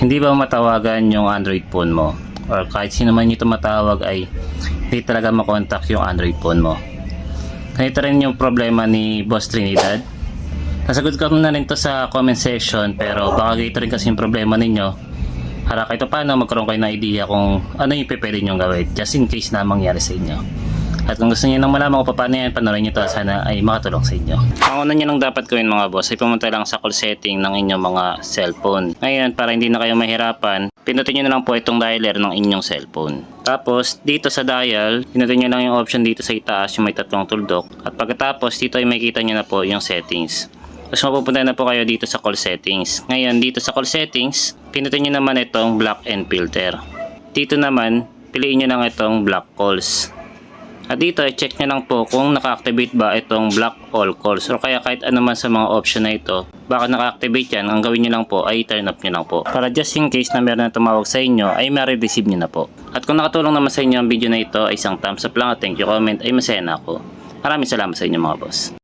hindi ba matawagan yung Android phone mo? Or kahit sino man yung tumatawag ay hindi talaga makontak yung Android phone mo. Ganito rin yung problema ni Boss Trinidad. Nasagot ko na rin to sa comment section pero baka ganito rin kasi yung problema ninyo. Para kahit paano magkaroon kayo ng idea kung ano yung pwede nyo gawin just in case na mangyari sa inyo. At kung gusto niyo nang malaman kung paano yan, panoorin niyo to sana ay makatulong sa inyo. Ang una niyo nang dapat gawin mga boss ay pumunta lang sa call setting ng inyong mga cellphone. Ngayon, para hindi na kayo mahirapan, pinutin niyo na lang po itong dialer ng inyong cellphone. Tapos, dito sa dial, pinutin niyo lang yung option dito sa itaas, yung may tatlong tuldok. At pagkatapos, dito ay makikita niyo na po yung settings. Tapos mapupunta na po kayo dito sa call settings. Ngayon, dito sa call settings, pinutin nyo naman itong block and filter. Dito naman, piliin nyo lang itong block calls. At dito, i-check nyo lang po kung naka-activate ba itong block all calls or kaya kahit ano man sa mga option na ito. Baka naka-activate yan, ang gawin nyo lang po ay turn up nyo lang po. Para just in case na meron na tumawag sa inyo, ay ma-receive nyo na po. At kung nakatulong naman sa inyo ang video na ito ay isang thumbs up lang at thank you comment ay masaya na ako. Maraming salamat sa inyo mga boss.